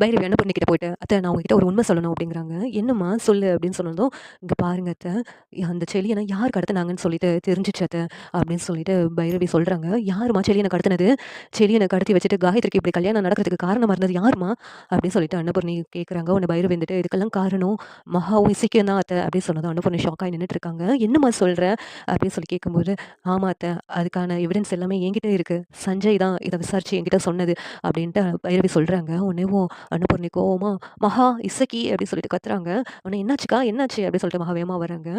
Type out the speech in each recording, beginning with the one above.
பைரவி பொண்ணுக்கிட்ட போயிட்டு, "அத்தை நான் உங்ககிட்ட ஒரு உண்மை சொல்லணும்" அப்படிங்கிறாங்க. "என்னம்மா சொல்லு" அப்படின்னு சொன்னதும், இங்கே பாருங்க அத்தை, அந்த செடிய யார் கடத்துனாங்கன்னு சொல்லிட்டு தெரிஞ்சிச்சு அத்தை" அப்படின்னு சொல்லிட்டு பைரவி சொல்கிறாங்க "யாரும்மா செளியனை கடத்தினது செளியனை கடத்தி வச்சுட்டு காயத்ரிக்கு இப்படி கல்யாணம் நடக்கிறதுக்கு காரணமாக இருந்தது யாரும்மா?" அப்படின்னு சொல்லிட்டு அன்னபூர்ணி கேட்குறாங்க. உன்னை பைரவி வந்துட்டு, "இதுக்கெல்லாம் காரணம் மகாவும், இசக்கியும் தான் அத்தை" அப்படின்னு சொன்னதும் அன்னபூர்ணி ஷாக் ஆகி இருக்காங்க. "என்னம்மா சொல்கிற அப்படின்னு சொல்லி கேட்கும்போது, "ஆமா அத்தை, அதுக்கான எவிடன்ஸ் எல்லாமே என்கிட்ட இருக்குது சஞ்சய் தான் இதை விசாரித்து என்கிட்ட சொன்னது" அப்படின்ட்டு பைரவி சொல்கிறாங்க உடனேவும் அன்னபூர்ணி கோவமா, "மகா! இசக்கி!" அப்படின்னு சொல்லிட்டு கத்துறாங்க. ஆனால் "என்னாச்சுக்கா? என்னாச்சு?" அப்படின்னு சொல்லிட்டு மகா வராங்க.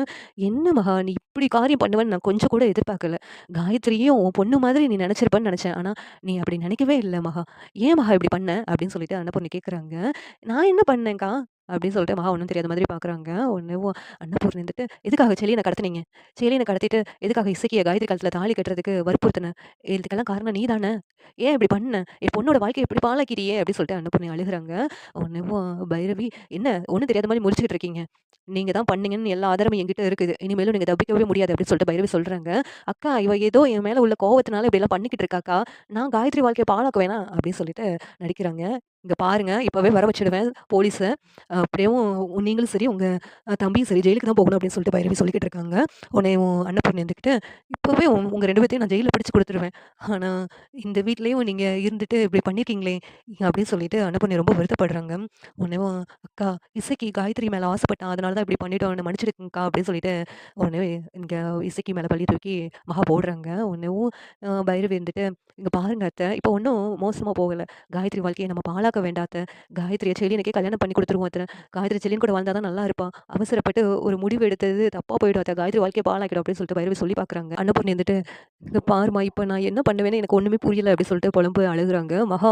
"என்ன மகா! நீ இப்படி காரியம் பண்ணுவேன்னு நான் கொஞ்சம் கூட எதிர்பார்க்கல. காயத்ரியும் உன் பொண்ணு மாதிரி நீ நினச்சிருப்பேன்னு நினச்சேன் ஆனால் நீ அப்படி நினைக்கவே இல்லை மகா. ஏன் மகா இப்படி பண்ண?" அப்படின்னு சொல்லிட்டு அன்னபூர்ணி கேட்குறாங்க. "நான் என்ன பண்ணேன்க்கா?" அப்படின்னு சொல்லிட்டு மகா ஒன்றும் தெரியாத மாதிரி பார்க்குறாங்க. ஒன்று அன்னபூர்ணி வந்துட்டு, "எதுக்காக செலியனை கடத்துனீங்க? செலியனை கடத்திட்டு எதுக்காக இசைக்கிய காயத்ரி காலத்தில் தாலி கட்டுறதுக்கு வற்புறுத்துன? இதுக்கெல்லாம் காரணம் நீ தானே ஏன் இப்படி பண்ண? என் பொண்ணோட வாழ்க்கைய இப்படி பாழாக்கிட்டியே!" அப்படின்னு சொல்லிட்டு அன்னபூர்ணி அழுகுறாங்க. ஒன்று பைரவி, "என்ன ஒன்றும் தெரியாத மாதிரி முடிச்சுக்கிட்டு இருக்கீங்க? நீங்க தான் பண்ணீங்கன்னு எல்லா ஆதாரமும் எங்கிட்ட இருக்குது. இனிமேலும் நீங்க தப்பிக்கவே முடியாது" அப்படின்னு சொல்லிட்டு பைரவி சொல்றாங்க. "அக்கா இவ ஏதோ என் மேல உள்ள கோவத்தினால இப்படிலாம் பண்ணிக்கிட்டு இருக்காக்கா. நான் காயத்ரி வாழ்க்கையை பாழாக்க வேணாம்" அப்படின்னு சொல்லிட்டு நடிக்கிறாங்க. இங்கே பாருங்கள் இப்போவே வர வச்சுடுவேன் போலீஸை அப்படியும் நீங்களும் சரி, உங்கள் தம்பியும் சரி ஜெயிலுக்கு தான் போகணும்" அப்படின்னு சொல்லிட்டு பைரவி சொல்லிக்கிட்டு இருக்காங்க. உடனே அன்னபூர்ணி இருந்துக்கிட்டு இப்போவே உங்கள் ரெண்டு பேர்த்தையும் நான் ஜெயிலில் படித்து கொடுத்துருவேன் ஆனால் இந்த வீட்லேயும் நீங்கள் இருந்துட்டு இப்படி பண்ணியிருக்கீங்களே!" அப்படின்னு சொல்லிட்டு அன்னபூர்ணி ரொம்ப வருத்தப்படுறாங்க. உடனேவும், "அக்கா, இசைக்கு காயத்ரி மேலே ஆசைப்பட்டான். அதனால தான் இப்படி பண்ணிட்டோம். என்ன அப்படின்னு சொல்லிட்டு உடனே இங்கே இசைக்கு மேலே பள்ளி தூக்கி மகா போடுறாங்க. உடனேவும் அ பைரவி இருந்துட்டு, இங்கே பாருங்க அத்தை, இப்போ ஒன்றும் மோசமாக போகலை காயத்ரி வாழ்க்கையை நம்ம பார்க்க வேண்டாத்த அத்தை. காயத்ரிய கல்யாணம் பண்ணி கொடுத்துருவோம் அத்தனை காயத்ரி செலியன் கூட வாழ்ந்தா தான் நல்லா இருப்பான் அவசரப்பட்டு ஒரு முடிவு எடுத்தது தப்பாக போயிடும் அத்தை. காயத்ரி வாழ்க்கையை பாழாக்கிடும்" அப்படின்னு சொல்லிட்டு பைரவி சொல்லி பார்க்குறாங்க. அன்னபூர்ணி வந்துட்டு, இங்கே பாரும்மா, இப்போ நான் என்ன பண்ணுவேன்னு எனக்கு ஒன்றுமே புரியல" அப்படின்னு சொல்லிட்டு புலம்பு அழுகுறாங்க. "மகா,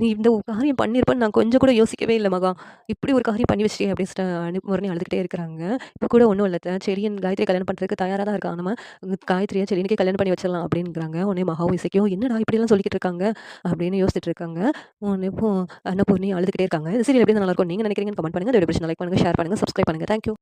நீ இந்த ஒரு காரியம் பண்ணியிருப்பேன் நான் கொஞ்சம் கூட யோசிக்கவே இல்லை மகா. இப்படி ஒரு காரியம் பண்ணி வச்சிட்டே அப்படின்னு சொல்லிட்டு அன்னபூர்ணி அழுதுகிட்டே இருக்கிறாங்க. இப்போ கூட ஒன்றும் இல்லை செரியன் காயத்ரி கல்யாணம் பண்ணுறதுக்கு தயாராக தான் இருக்காங்க நம்ம காயத்ரிய செரியனுக்கே கல்யாணம் பண்ணி வச்சிடலாம்" அப்படிங்கிறாங்க. உடனே மகாவும், இசைக்கும் "என்னடா இப்படிலாம் சொல்லிக்கிட்டு இருக்காங்க?" அப்படின்னு யோசிச்சுட்டு இருக்காங்க. இப்போ அன்னபூர்ணி அழுதுகிட்டே இருக்காங்க. சரி எப்படி நல்லாயிருக்கும் நீங்கள் நினைக்கிறீங்கன்னு கமெண்ட் பண்ணுங்க. அதை பிரச்சனை லைக் பண்ணுங்கள் ஷேர் பண்ணுங்கள் சப்ஸ்கிரைப் பண்ணுங்க. Thank you.